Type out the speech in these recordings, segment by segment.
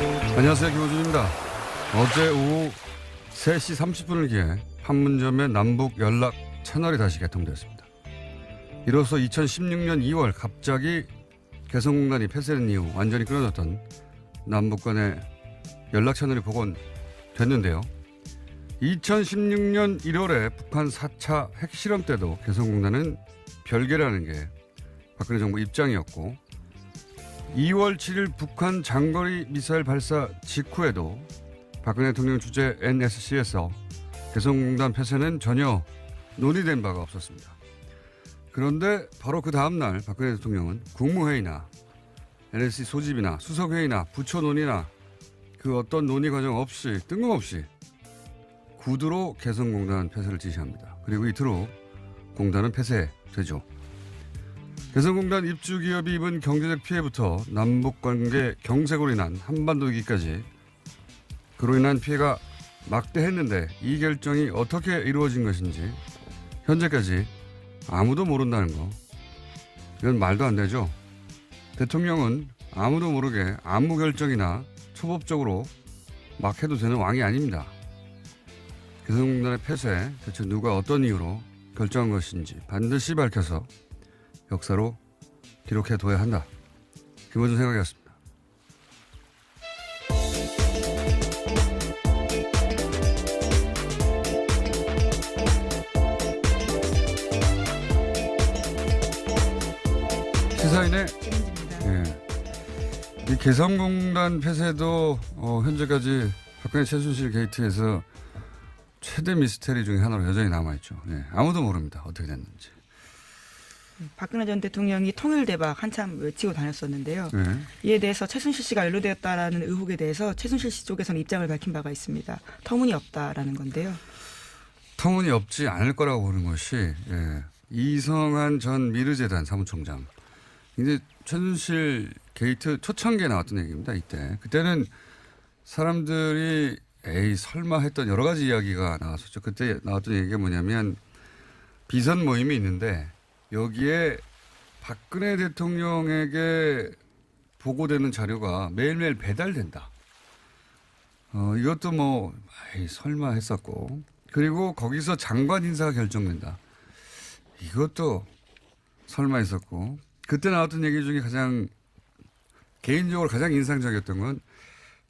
안녕하세요. 김호준입니다. 어제 오후 3시 30분을 기해 판문점의 남북 연락 채널이 다시 개통되었습니다. 이로써 2016년 2월 갑자기 개성공단이 폐쇄된 이후 완전히 끊어졌던 남북 간의 연락 채널이 복원됐는데요. 2016년 1월에 북한 4차 핵실험 때도 개성공단은 별개라는 게 박근혜 정부 입장이었고 2월 7일 북한 장거리 미사일 발사 직후에도 박근혜 대통령 주재 NSC에서 개성공단 폐쇄는 전혀 논의된 바가 없었습니다. 그런데 바로 그 다음날 박근혜 대통령은 국무회의나 NSC 소집이나 수석회의나 부처 논의나 그 어떤 논의 과정 없이 뜬금없이 구두로 개성공단 폐쇄를 지시합니다. 그리고 이틀 후 공단은 폐쇄되죠. 개성공단 입주 기업이 입은 경제적 피해부터 남북 관계 경색으로 인한 한반도 위기까지 그로 인한 피해가 막대했는데 이 결정이 어떻게 이루어진 것인지 현재까지 아무도 모른다는 거 이건 말도 안 되죠. 대통령은 아무도 모르게 아무 결정이나 초법적으로 막 해도 되는 왕이 아닙니다. 개성공단의 폐쇄 대체 누가 어떤 이유로 결정한 것인지 반드시 밝혀서 역사로 기록해 둬야 한다. 김호준 생각이었습니다. 시사인의. 예. 이 개성공단 폐쇄도 어, 현재까지 박근혜 최순실 게이트에서 최대 미스테리 중에 하나로 여전히 남아있죠. 예. 아무도 모릅니다. 어떻게 됐는지. 박근혜 전 대통령이 통일 대박 한참 외치고 다녔었는데요. 예. 이에 대해서 최순실 씨가 연루되었다라는 의혹에 대해서 최순실 씨 쪽에서는 입장을 밝힌 바가 있습니다. 터무니없다라는 건데요. 터무니없지 않을 거라고 보는 것이 예. 이성한 전 미르재단 사무총장. 이제 최순실 게이트 초창기에 나왔던 얘기입니다. 이때 그때는 사람들이 에이 설마 했던 여러 가지 이야기가 나왔었죠. 그때 나왔던 얘기가 뭐냐면 비선 모임이 있는데 여기에 박근혜 대통령에게 보고되는 자료가 매일매일 배달된다. 어, 이것도 뭐, 에이, 설마 했었고. 그리고 거기서 장관 인사가 결정된다. 이것도 설마 했었고. 그때 나왔던 얘기 중에 가장, 개인적으로 가장 인상적이었던 건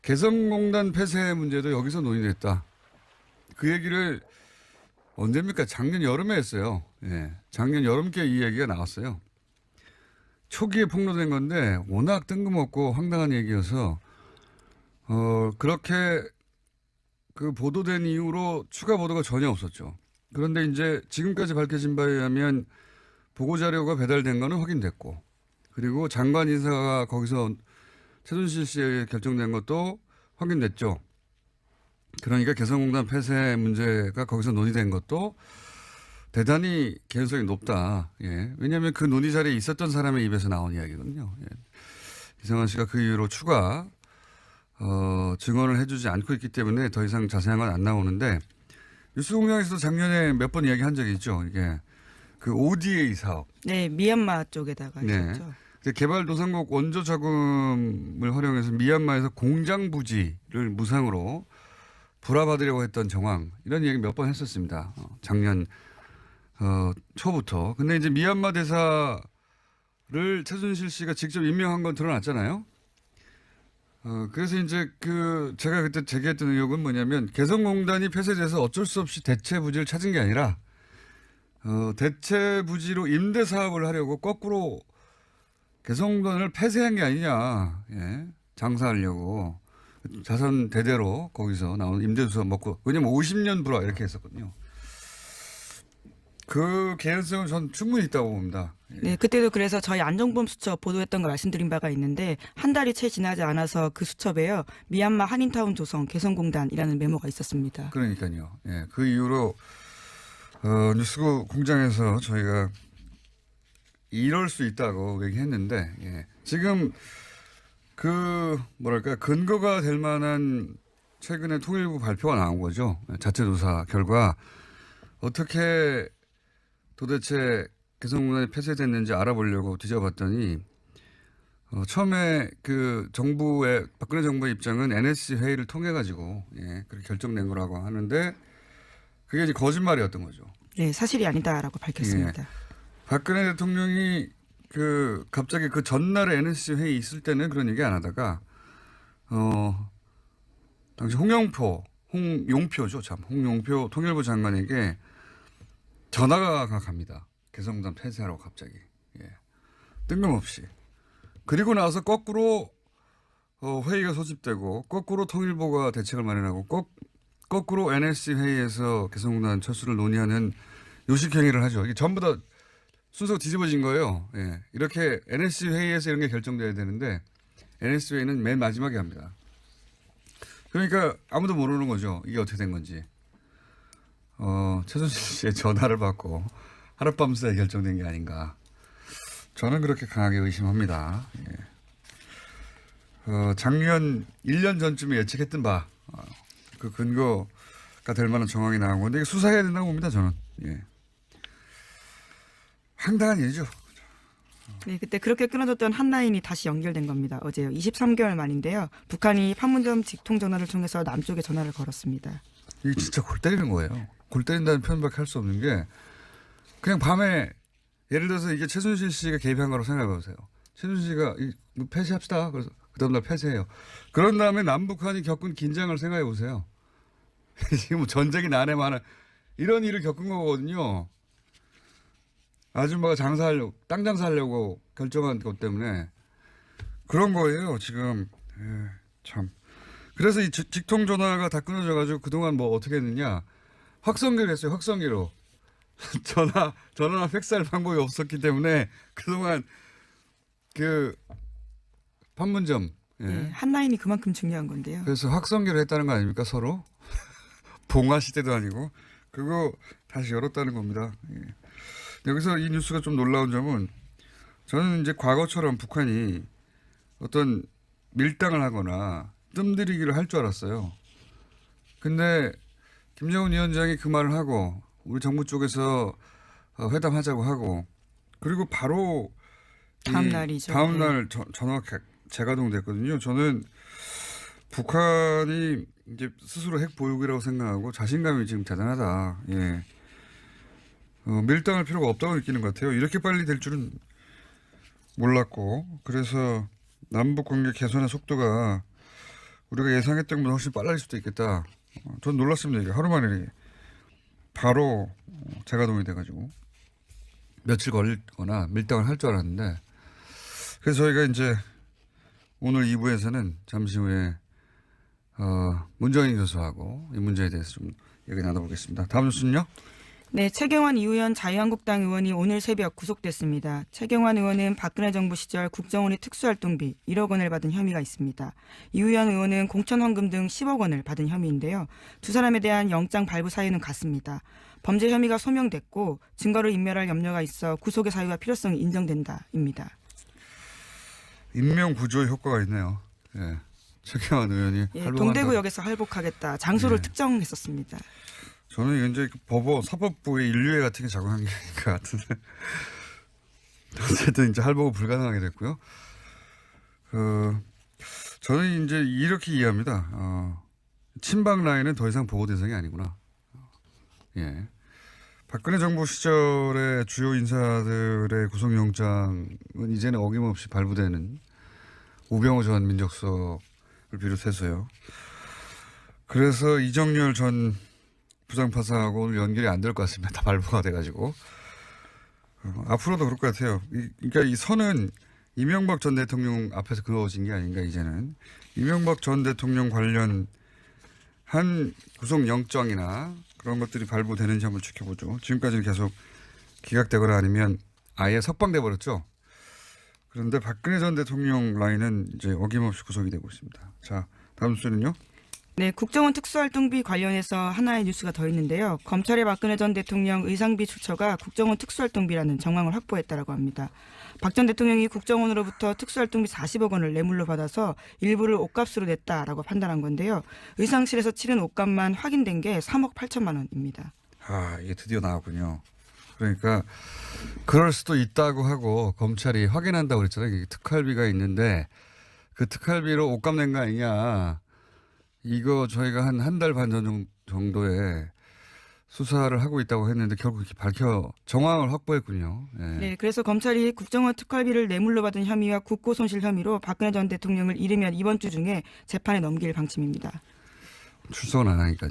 개성공단 폐쇄 문제도 여기서 논의됐다. 그 얘기를 언제입니까? 작년 여름에 했어요. 예. 작년 여름께 이 얘기가 나왔어요. 초기에 폭로된 건데 워낙 뜬금없고 황당한 얘기여서 어, 그렇게 그 보도된 이후로 추가 보도가 전혀 없었죠. 그런데 이제 지금까지 밝혀진 바에 의하면 보고 자료가 배달된 거는 확인됐고 그리고 장관 인사가 거기서 최순실 씨에 결정된 것도 확인됐죠. 그러니까 개성공단 폐쇄 문제가 거기서 논의된 것도 대단히 개연성이 높다. 예. 왜냐하면 그 논의 자리에 있었던 사람의 입에서 나온 이야기거든요. 예. 이성환 씨가 그 이후로 추가 어, 증언을 해주지 않고 있기 때문에 더 이상 자세한 건 안 나오는데 뉴스공장에서도 작년에 몇 번 이야기한 적이 있죠. 이게 그 ODA 사업. 네, 미얀마 쪽에다가 네. 있었죠. 그 개발도상국 원조 자금을 활용해서 미얀마에서 공장 부지를 무상으로 불화받으려고 했던 정황 이런 얘기 몇 번 했었습니다. 어, 작년 어, 초부터. 근데 이제 미얀마 대사를 최순실 씨가 직접 임명한 건 드러났잖아요. 어, 그래서 이제 그 제가 그때 제기했던 의혹은 뭐냐면 개성공단이 폐쇄돼서 어쩔 수 없이 대체 부지를 찾은 게 아니라 어, 대체 부지로 임대 사업을 하려고 거꾸로 개성공단을 폐쇄한 게 아니냐. 예. 장사하려고. 자선 대대로 거기서 나오는 임대주사 먹고. 왜냐면 50년 불화 이렇게 했었거든요. 그 개연성은 전 충분히 있다고 봅니다. 예. 네, 그때도 그래서 저희 안정범 수첩 보도했던 거 말씀드린 바가 있는데 한 달이 채 지나지 않아서 그 수첩에요. 미얀마 한인타운 조성 개성공단이라는 메모가 있었습니다. 그러니까요. 예. 그 이후로 어, 뉴스고 공장에서 저희가 이럴 수 있다고 얘기했는데 예. 지금 그 뭐랄까 근거가 될 만한 최근에 통일부 발표가 나온 거죠. 자체 조사 결과 어떻게 도대체 개성공단이 폐쇄됐는지 알아보려고 뒤져봤더니 어, 처음에 그 정부의 박근혜 정부의 입장은 NSC 회의를 통해 가지고 예, 그렇게 결정된 거라고 하는데 그게 이제 거짓말이었던 거죠. 네, 사실이 아니다라고 밝혔습니다. 박근혜 대통령이 그 갑자기 그 전날에 NSC 회의 있을 때는 그런 얘기 안 하다가 어 당시 홍영표 홍용표죠 참. 홍용표 통일부 장관에게 전화가 갑니다. 개성공단 폐쇄하라고 갑자기. 예. 뜬금없이. 그리고 나서 거꾸로 어, 회의가 소집되고 거꾸로 통일부가 대책을 마련하고 거, 거꾸로 NSC 회의에서 개성공단 철수를 논의하는 요식 행위를 하죠. 이게 전부 다 순서가 뒤집어진 거예요. 예. 이렇게 NSC 회의에서 이런 게 결정돼야 되는데 NSC 회의는 맨 마지막에 합니다. 그러니까 아무도 모르는 거죠. 이게 어떻게 된 건지. 어, 최순실 씨의 전화를 받고 하룻밤 사이에 결정된 게 아닌가. 저는 그렇게 강하게 의심합니다. 예. 어, 작년 1년 전쯤에 예측했던 바, 어, 그 근거가 될 만한 정황이 나온 건데 수사해야 된다고 봅니다, 저는. 예. 황당한 일이죠. 네, 그때 그렇게 끊어졌던 한 라인이 다시 연결된 겁니다. 어제요. 23개월 만인데요. 북한이 판문점 직통 전화를 통해서 남쪽에 전화를 걸었습니다. 이게 진짜 골 때리는 거예요. 골 때린다는 표현밖에 할 수 없는 게 그냥 밤에 예를 들어서 이게 최순실 씨가 개입한 거라고 생각해 보세요. 최순실 씨가 이, 뭐 폐쇄합시다. 그래서 그 다음날 폐쇄해요. 그런 다음에 남북한이 겪은 긴장을 생각해 보세요. 지금 뭐 전쟁이 난해 많아 이런 일을 겪은 거거든요. 아줌마가 장사하려고 땅 장사하려고 결정한 것 때문에 그런 거예요. 지금 예, 참. 그래서 이 직- 직통 전화가 다 끊어져 가지고 그동안 뭐 어떻게 했느냐 확성기를 했어요. 확성기로 전화 전화나 팩스할 방법이 없었기 때문에 그동안 그 판문점 예. 네, 한 라인이 그만큼 중요한 건데요. 그래서 확성기를 했다는 거 아닙니까 서로 봉화 시대도 아니고 그거 다시 열었다는 겁니다. 예. 여기서 이 뉴스가 좀 놀라운 점은 저는 이제 과거처럼 북한이 어떤 밀당을 하거나 뜸들이기를 할 줄 알았어요. 근데 김정은 위원장이 그 말을 하고 우리 정부 쪽에서 어, 회담하자고 하고 그리고 바로 이 다음 날이죠. 다음 네. 날 전- 전화가 개- 재가동됐거든요. 저는 북한이 이제 스스로 핵 보유기라고 생각하고 자신감이 지금 대단하다. 예. 어, 밀당할 필요가 없다고 느끼는 것 같아요. 이렇게 빨리 될 줄은 몰랐고 그래서 남북 관계 개선의 속도가 우리가 예상했던 것보다 훨씬 빨라질 수도 있겠다. 어, 전 놀랐습니다. 이게 하루 만에 바로 어, 재가동이 돼가지고 며칠 걸리거나 밀당을 할 줄 알았는데 그래서 저희가 이제 오늘 2부에서는 잠시 후에 어, 문정인 교수하고 이 문제에 대해서 좀 얘기 나눠보겠습니다. 다음 뉴스는요? 네, 최경환 이우현 자유한국당 의원이 오늘 새벽 구속됐습니다. 최경환 의원은 박근혜 정부 시절 국정원의 특수활동비 1억 원을 받은 혐의가 있습니다. 이우현 의원은 공천 헌금 등 10억 원을 받은 혐의인데요. 두 사람에 대한 영장 발부 사유는 같습니다. 범죄 혐의가 소명됐고 증거를 인멸할 염려가 있어 구속의 사유와 필요성이 인정된다입니다. 인명 구조의 효과가 있네요. 예. 최경환 의원이 예. 동대구역에서 할복하겠다. 장소를 네. 특정했었습니다. 저는 이제 그 법원 사법부의 인류애 같은 게 작용한 게 아닌 것 같은데 어쨌든 이제 할복은 불가능하게 됐고요. 그 저는 이제 이렇게 이해합니다. 어, 친박 라인은 더 이상 보호 대상이 아니구나. 예. 박근혜 정부 시절의 주요 인사들의 구속영장은 이제는 어김없이 발부되는 우병우 전 민정수석을 비롯해서요. 그래서 이정열 전 부장파사하고 오늘 연결이 안 될 것 같습니다. 다 발부가 돼가지고. 어, 앞으로도 그럴 것 같아요. 이, 그러니까 이 선은 이명박 전 대통령 앞에서 그어진 게 아닌가, 이제는. 이명박 전 대통령 관련 한 구속영장이나 그런 것들이 발부되는지 한번 지켜보죠. 지금까지는 계속 기각되거나 아니면 아예 석방돼 버렸죠. 그런데 박근혜 전 대통령 라인은 이제 어김없이 구속이 되고 있습니다. 자, 다음 수는요. 네, 국정원 특수활동비 관련해서 하나의 뉴스가 더 있는데요. 검찰의 박근혜 전 대통령 의상비 출처가 국정원 특수활동비라는 정황을 확보했다라고 합니다. 박 전 대통령이 국정원으로부터 특수활동비 40억 원을 뇌물로 받아서 일부를 옷값으로 냈다라고 판단한 건데요. 의상실에서 치른 옷값만 확인된 게 3억 8천만 원입니다. 아, 이게 드디어 나왔군요. 그러니까 그럴 수도 있다고 하고 검찰이 확인한다고 그랬잖아요. 특활비가 있는데 그 특활비로 옷값 낸 거 아니냐. 이거 저희가 한 한 달 반 전 정도에 수사를 하고 있다고 했는데 결국 이렇게 밝혀 정황을 확보했군요. 예. 네, 그래서 검찰이 국정원 특활비를 뇌물로 받은 혐의와 국고 손실 혐의로 박근혜 전 대통령을 이르면 이번 주 중에 재판에 넘길 방침입니다. 출석은 안 하니까요.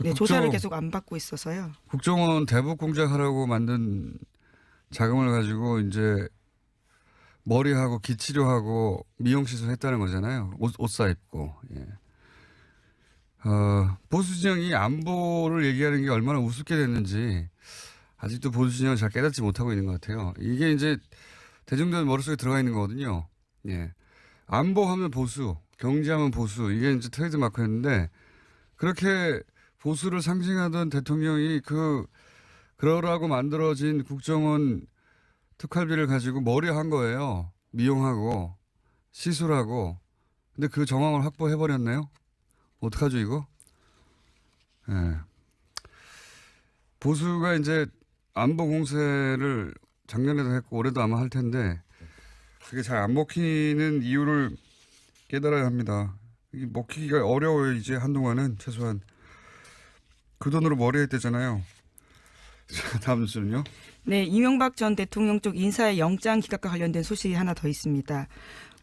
네, 국정- 조사를 계속 안 받고 있어서요. 국정원 대북 공작하라고 만든 자금을 가지고 이제 머리하고 기치료하고 미용 시술 했다는 거잖아요. 옷, 옷 사 입고. 예. 어, 보수 진영이 안보를 얘기하는 게 얼마나 우습게 됐는지 아직도 보수 진영은 잘 깨닫지 못하고 있는 것 같아요. 이게 이제 대중들 머릿속에 들어가 있는 거거든요. 예. 안보하면 보수, 경제하면 보수 이게 이제 트레이드 마크였는데 그렇게 보수를 상징하던 대통령이 그 그러라고 만들어진 국정원 특활비를 가지고 머리 한 거예요. 미용하고 시술하고. 근데 그 정황을 확보해 버렸네요. 어떡하죠 이거? 예. 보수가 이제 안보 공세를 작년에도 했고 올해도 아마 할 텐데 그게 잘 안 먹히는 이유를 깨달아야 합니다. 이게 먹히기가 어려워요 이제 한동안은 최소한 그 돈으로 머리 했대잖아요. 자, 다음 뉴스는요. 네, 이명박 전 대통령 쪽 인사의 영장 기각과 관련된 소식이 하나 더 있습니다.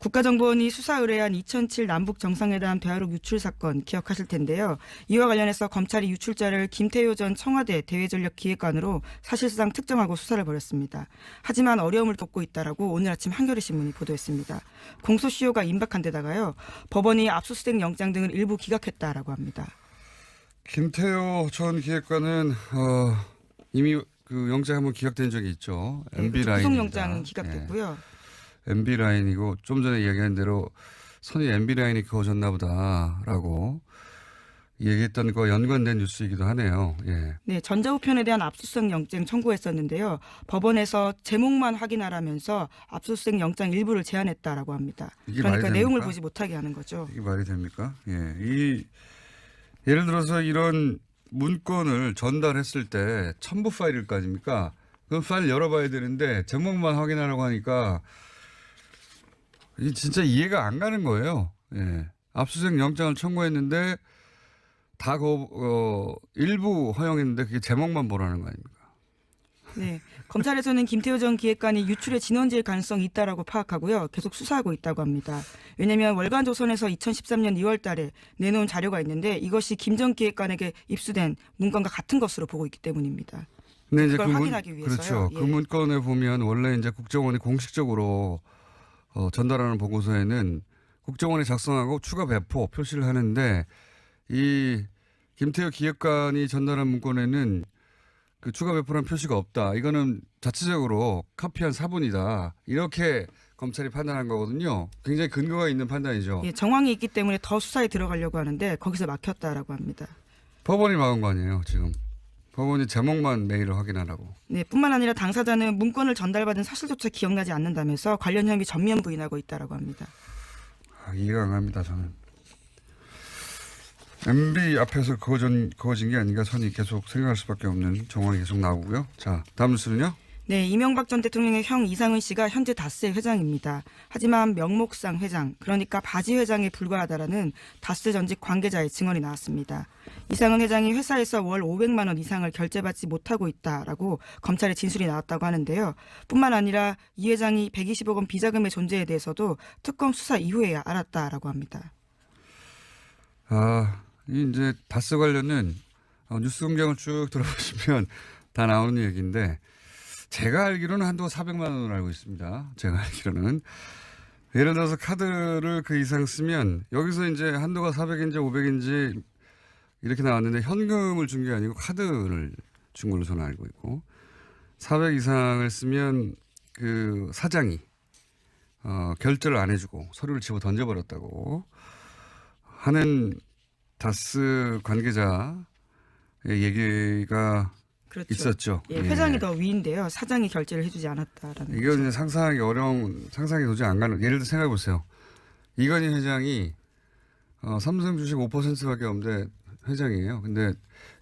국가정보원이 수사 의뢰한 2007 남북 정상회담 대화록 유출 사건 기억하실 텐데요. 이와 관련해서 검찰이 유출자를 김태효 전 청와대 대외전력기획관으로 사실상 특정하고 수사를 벌였습니다. 하지만 어려움을 겪고 있다라고 오늘 아침 한겨레 신문이 보도했습니다. 공소시효가 임박한 데다가요. 법원이 압수수색 영장 등을 일부 기각했다라고 합니다. 김태호 전 기획관은 어, 이미 그 영장 한번 기각된 적이 있죠. MB 라인. 구속영장은 기각됐고요. MB 라인이고 좀 전에 이야기한 대로 선이 MB 라인이 그어졌나 보다라고 얘기했던 거 연관된 뉴스이기도 하네요. 예. 네, 전자우편에 대한 압수수색 영장 청구했었는데요. 법원에서 제목만 확인하라면서 압수수색 영장 일부를 제한했다라고 합니다. 그러니까 내용을? 보지 못하게 하는 거죠. 이게 말이 됩니까? 예. 이 예를 들어서 이런 문건을 전달했을 때 첨부 파일일 거 아닙니까? 그 파일 열어봐야 되는데 제목만 확인하라고 하니까 이게 진짜 이해가 안 가는 거예요. 예. 압수수색 영장을 청구했는데 다 거, 어, 일부 허용했는데 그게 제목만 보라는 거 아닙니까? 네, 검찰에서는 김태호 전 기획관이 유출의 진원지일 가능성이 있다라고 파악하고요. 계속 수사하고 있다고 합니다. 왜냐하면 월간조선에서 2013년 2월 달에 내놓은 자료가 있는데 이것이 김 전 기획관에게 입수된 문건과 같은 것으로 보고 있기 때문입니다. 근데 이제 그걸 문- 확인하기 위해서요. 그렇죠. 그 예. 문건에 보면 원래 이제 국정원이 공식적으로 어, 전달하는 보고서에는 국정원이 작성하고 추가 배포 표시를 하는데 이 김태호 기획관이 전달한 문건에는 그 추가 배포란 표시가 없다. 이거는 자체적으로 카피한 사본이다. 이렇게 검찰이 판단한 거거든요. 굉장히 근거가 있는 판단이죠. 예, 정황이 있기 때문에 더 수사에 들어가려고 하는데 거기서 막혔다라고 합니다. 법원이 막은 거 아니에요, 지금. 법원이 제목만 메일을 확인하라고. 네, 뿐만 아니라 당사자는 문건을 전달받은 사실조차 기억나지 않는다면서 관련 혐의 전면 부인하고 있다라고 합니다. 아, 이해가 안 갑니다, 저는. MB 앞에서 그어진, 그어진 게 아닌가 선이 계속 생각할 수밖에 없는 정황이 계속 나오고요. 자, 다음 뉴스는요? 네, 이명박 전 대통령의 형 이상은 씨가 현재 다스의 회장입니다. 하지만 명목상 회장, 그러니까 바지 회장에 불과하다라는 다스 전직 관계자의 증언이 나왔습니다. 이상은 회장이 회사에서 월 500만 원 이상을 결제받지 못하고 있다라고 검찰의 진술이 나왔다고 하는데요. 뿐만 아니라 이 회장이 120억 원 비자금의 존재에 대해서도 특검 수사 이후에야 알았다라고 합니다. 아, 이 이제 다스 관련은 어, 뉴스 공장을 쭉 들어보시면 다 나오는 얘기인데 제가 알기로는 한도가 400만 원을 알고 있습니다. 제가 알기로는. 예를 들어서 카드를 그 이상 쓰면 여기서 이제 한도가 400인지 500인지 이렇게 나왔는데 현금을 준 게 아니고 카드를 준 걸로 저는 알고 있고 400 이상을 쓰면 그 사장이 어, 결제를 안 해주고 서류를 집어 던져버렸다고 하는 다스 관계자의 얘기가 그렇죠. 있었죠. 예, 회장이 더 위인데요. 사장이 결제를 해주지 않았다라는. 이건 이제 상상하기 어려운, 상상이 도저히 안 가는, 예를 들어 생각해 보세요. 이건희 회장이, 어, 삼성 주식 5%밖에 없는데, 회장이에요. 근데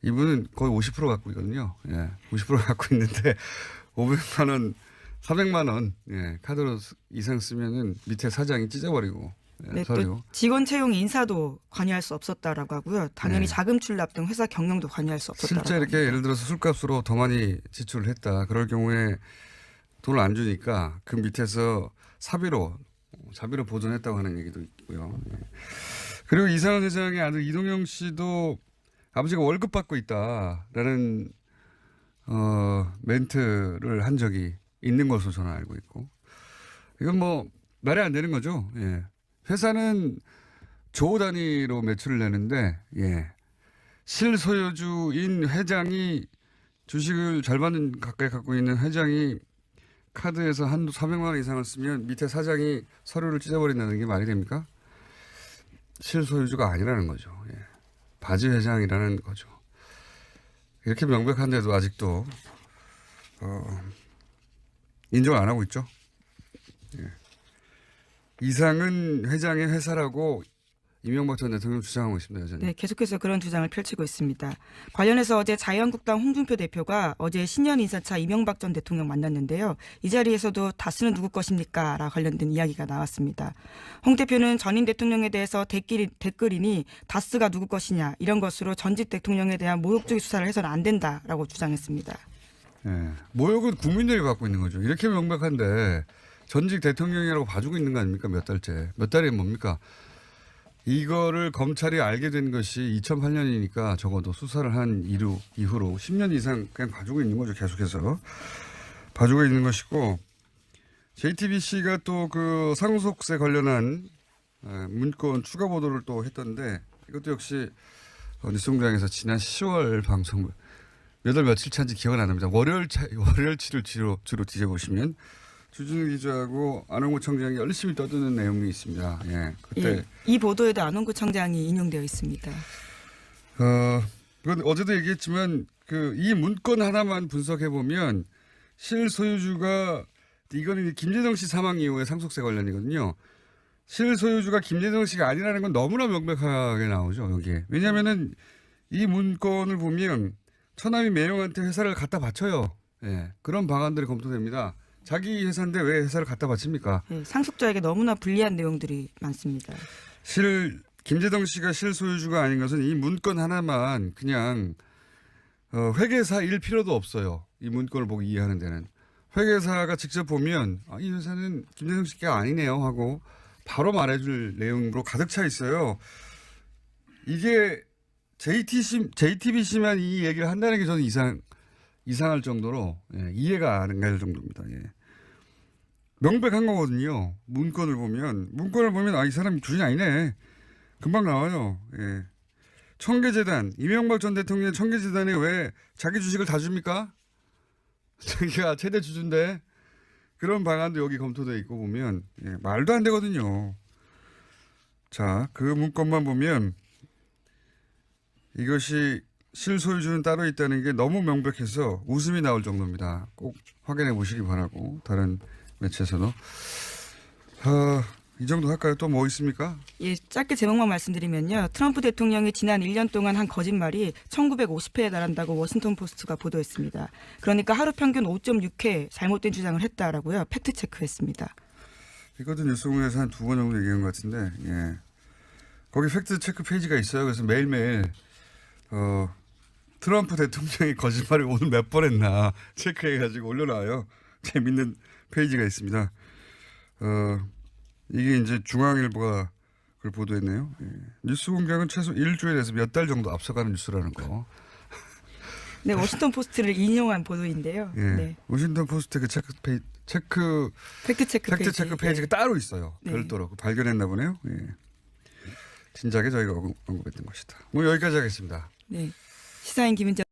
이분은 거의 50% 갖고 있거든요. 예. 50% 갖고 있는데 500만 원, 400만 원 예. 카드로 쓰- 이상 쓰면은 밑에 사장이 찢어버리고 예, 네, 서류. 또 직원 채용 인사도 관여할 수 없었다라고 하고요. 당연히 네. 자금 출납 등 회사 경영도 관여할 수 없었다라고 실제 이렇게 합니다. 예를 들어서 술값으로 더 많이 지출을 했다. 그럴 경우에 돈을 안 주니까 그 밑에서 사비로 자비로 보존했다고 하는 얘기도 있고요. 예. 그리고 이상한 회장의 아들 이동영 씨도 아버지가 월급 받고 있다라는 어, 멘트를 한 적이 있는 것으로 저는 알고 있고 이건 뭐 말이 안 되는 거죠. 예. 회사는 조 단위로 매출을 내는데 예. 실소유주인 회장이 주식을 절반 가까이 갖고 있는 회장이 카드에서 한도 400만 원 이상을 쓰면 밑에 사장이 서류를 찢어버린다는 게 말이 됩니까? 실소유주가 아니라는 거죠. 예. 바지 회장이라는 거죠. 이렇게 명백한데도 아직도 어, 인정을 안 하고 있죠. 예. 이상은 회장의 회사라고 이명박 전 대통령 주장하고 있습니다. 여전히. 네, 계속해서 그런 주장을 펼치고 있습니다. 관련해서 어제 자유한국당 홍준표 대표가 어제 신년 인사차 이명박 전 대통령 만났는데요. 이 자리에서도 다스는 누구 것입니까? 라 관련된 이야기가 나왔습니다. 홍 대표는 전임 대통령에 대해서 댓글이, 댓글이니 다스가 누구 것이냐 이런 것으로 전직 대통령에 대한 모욕적인 수사를 해서는 안 된다라고 주장했습니다. 예. 모욕은 국민들이 받고 있는 거죠. 이렇게 명백한데 전직 대통령이라고 봐주고 있는 거 아닙니까? 몇 달째. 몇 달이 뭡니까? 이거를 검찰이 알게 된 것이 2008년이니까 적어도 수사를 한 이후, 이후로 10년 이상 그냥 봐주고 있는 거죠. 계속해서. 봐주고 있는 것이고 JTBC가 또 그 상속세 관련한 예, 문건 추가 보도를 또 했던데 이것도 역시 어, 뉴스 공장에서 지난 10월 방송 몇월 며칠 차인지 기억은 안 납니다. 월요일 차, 월요일 치를 주로, 주로 뒤져보시면 주진우 기자하고 안홍구 청장이 열심히 떠드는 내용이 있습니다. 예. 그때, 예, 이 보도에도 안홍구 청장이 인용되어 있습니다. 어, 그건 어제도 얘기했지만 그 이 문건 하나만 분석해 보면 실소유주가 이거는 김재정 씨 사망 이후에 상속세 관련이거든요. 실소유주가 김재정 씨가 아니라는 건 너무나 명백하게 나오죠, 여기에. 왜냐면은 이 문건을 보면 처남이 매형한테 회사를 갖다 바쳐요. 예. 그런 방안들이 검토됩니다. 자기 회사인데 왜 회사를 갖다 바칩니까? 예, 상속자에게 너무나 불리한 내용들이 많습니다. 실 김재동 씨가 실소유주가 아닌 것은 이 문건 하나만 그냥 어, 회계사일 필요도 없어요. 이 문건을 보고 이해하는 데는 회계사가 직접 보면 아, 이 회사는 김재동 씨가 아니네요 하고 바로 말해줄 내용으로 가득 차 있어요. 이게 JTC, JTBC만 이 얘기를 한다는 게 저는 이상 이상할 정도로 예, 이해가 안 갈 정도입니다. 예. 명백한 거거든요. 문건을 보면 문건을 보면 아 이 사람이 주인 아니네. 금방 나와요. 예. 청계재단 이명박 전 대통령 청계재단에 왜 자기 주식을 다 줍니까? 자기가 최대 주주인데 그런 방안도 여기 검토돼 있고 보면 예, 말도 안 되거든요. 자, 그 문건만 보면 이것이 실소유주는 따로 있다는 게 너무 명백해서 웃음이 나올 정도입니다. 꼭 확인해 보시기 바라고 다른 매체에서도 아, 이 정도 할까요? 또 뭐 있습니까? 예, 짧게 제목만 말씀드리면요. 트럼프 대통령이 지난 1년 동안 한 거짓말이 1950회에 달한다고 워싱턴 포스트가 보도했습니다. 그러니까 하루 평균 5.6회 잘못된 주장을 했다라고요. 팩트 체크했습니다. 이것도 뉴스공에서 한 두 번 정도 얘기한 것 같은데, 예. 거기 팩트 체크 페이지가 있어요. 그래서 매일매일, 어, 트럼프 대통령이 거짓말을 오늘 몇 번 했나 체크해가지고 올려놔요. 재밌는 페이지가 있습니다. 어, 이게 이제 중앙일보가 그걸 보도했네요. 예. 뉴스 공장은 최소 일주일에서 몇 달 정도 앞서가는 뉴스라는 거. 네, 워싱턴 포스트를 인용한 보도인데요. 예. 네, 워싱턴 포스트 그 체크 페이 체크 팩트 체크 팩트 페이지. 체크 페이지가 따로 있어요. 네. 별도로 발견했나 보네요. 예. 진작에 저희가 언급- 언급했던 것이다. 뭐 여기까지 하겠습니다. 네. 시사인 김은정